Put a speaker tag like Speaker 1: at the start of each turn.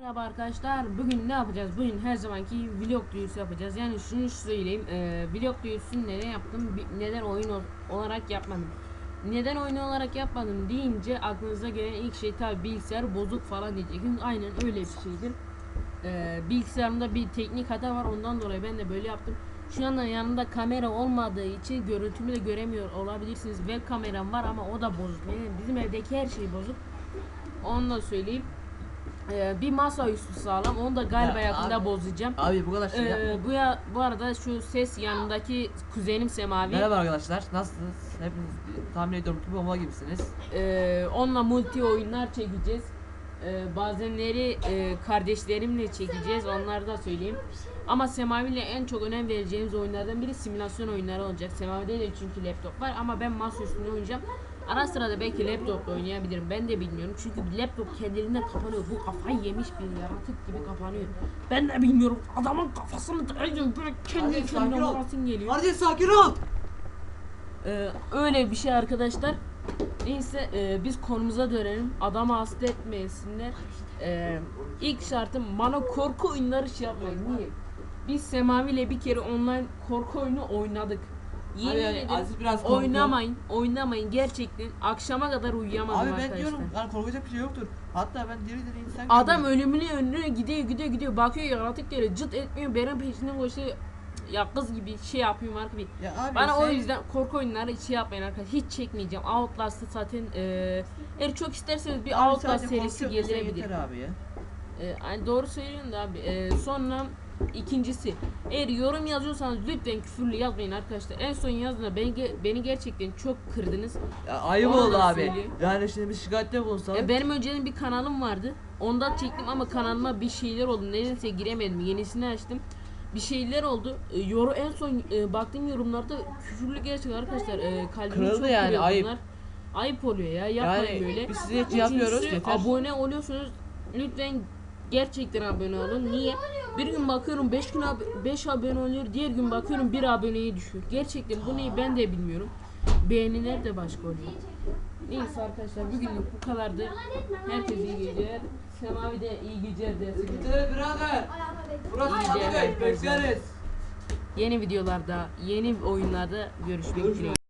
Speaker 1: Merhaba arkadaşlar. Bugün ne yapacağız? Bugün her zamanki vlog duyurusu yapacağız. Yani şunu söyleyeyim. E, vlog duyurusunu neden yaptım? Neden oyun ol- olarak yapmadım? Neden oyun olarak yapmadım deyince aklınıza gelen ilk şey tabi bilgisayar bozuk falan diyeceksiniz. Aynen öyle bir şeydir. E, bilgisayarımda bir teknik hata var. Ondan dolayı ben de böyle yaptım. Şu anda yanımda kamera olmadığı için görüntümü de göremiyor olabilirsiniz. Web kameram var ama o da bozuk. Yani bizim evdeki her şey bozuk. Onu da söyleyeyim. Ee, bir masaüstü sağlam. Onu da galiba
Speaker 2: Ya
Speaker 1: yakında
Speaker 2: abi-
Speaker 1: bozacağım.
Speaker 2: Abi bu kadar şey yapma.
Speaker 1: Ee, bu ya bu arada şu ses yanındaki kuzenim Semavi.
Speaker 2: Merhaba arkadaşlar, nasılsınız? Hepiniz tahmin ediyorum ki bomba gibisiniz.
Speaker 1: Ee, onunla multi oyunlar çekeceğiz. Ee, bazenleri e, kardeşlerimle çekeceğiz. Onları da söyleyeyim. Ama Semavi ile en çok önem vereceğimiz oyunlardan biri simülasyon oyunları olacak. Semavi'de de çünkü laptop var ama ben masa üstünde oynayacağım. Ara sıra da belki laptopla oynayabilirim. Ben de bilmiyorum. Çünkü laptop kendiliğinden kapanıyor. Bu kafayı yemiş bir yaratık gibi kapanıyor. Ben de bilmiyorum. Adamın kafasını dayanıyor. Böyle kendi kendine vurasın geliyor.
Speaker 2: Hadi sakin ol.
Speaker 1: Ee, öyle bir şey arkadaşlar. Neyse e, biz konumuza dönelim. Adamı hasta etmeyesinler. Ee, ilk şartım bana korku oyunları şey yapmayın. Niye? Biz Semavi ile bir kere online korku oyunu oynadık. Yemin
Speaker 2: yani
Speaker 1: ederim
Speaker 2: Aziz biraz korktu.
Speaker 1: oynamayın, oynamayın gerçekten. Akşama kadar uyuyamadım
Speaker 2: Abi ben
Speaker 1: arkadaşlar.
Speaker 2: diyorum yani korkacak bir şey yoktur. Hatta ben diri diri insan
Speaker 1: Adam
Speaker 2: görüyorum.
Speaker 1: ölümüne önüne gidiyor gidiyor gidiyor bakıyor yaratık geliyor cıt etmiyor benim peşinden koşuyor ya kız gibi şey yapıyor marka bir
Speaker 2: Ya abi
Speaker 1: bana o
Speaker 2: sen-
Speaker 1: yüzden korku oyunları şey yapmayın arkadaşlar. Hiç çekmeyeceğim. Outlast'ı zaten eee eğer çok isterseniz bir
Speaker 2: Abi
Speaker 1: Outlast serisi
Speaker 2: korkuyorsun, sen
Speaker 1: gelebilir.
Speaker 2: Yeter abi ya.
Speaker 1: Eee, hani doğru söylüyorsun da abi. Eee, sonra ikincisi eğer yorum yazıyorsanız lütfen küfürlü yazmayın arkadaşlar. En son yazdığında beni, ge- beni gerçekten çok kırdınız.
Speaker 2: Ya ayıp
Speaker 1: Onu
Speaker 2: oldu
Speaker 1: da
Speaker 2: abi.
Speaker 1: söyleyeyim.
Speaker 2: Yani şimdi bir şikayette bulunsan.
Speaker 1: E, benim önceden bir kanalım vardı. Onda çektim ama kanalıma bir şeyler oldu. Nedense giremedim. Yenisini açtım. Bir şeyler oldu. E, yoru en son e, baktığım yorumlarda küfürlü gerçek arkadaşlar. E, kalbimi
Speaker 2: Kırıldı
Speaker 1: çok
Speaker 2: yani,
Speaker 1: kırıyor
Speaker 2: ayıp.
Speaker 1: bunlar. Ayıp oluyor ya. Yapmayın
Speaker 2: Yani
Speaker 1: böyle.
Speaker 2: biz size yeter.
Speaker 1: abone oluyorsunuz. Lütfen gerçekten abone olun. Niye? Bir gün bakıyorum 5 gün 5 abone oluyor. Diğer gün bakıyorum 1 aboneye düşüyor. Gerçekten bu neyi ben de bilmiyorum. Beğeniler de başka oluyor. Neyse arkadaşlar bugünlük bu kadardı. Herkese iyi geceler. Semavi de iyi geceler desin.
Speaker 2: birader. Burası
Speaker 1: İyi geceler.
Speaker 2: bekleriz.
Speaker 1: Yeni videolarda, yeni oyunlarda görüşmek dileğiyle.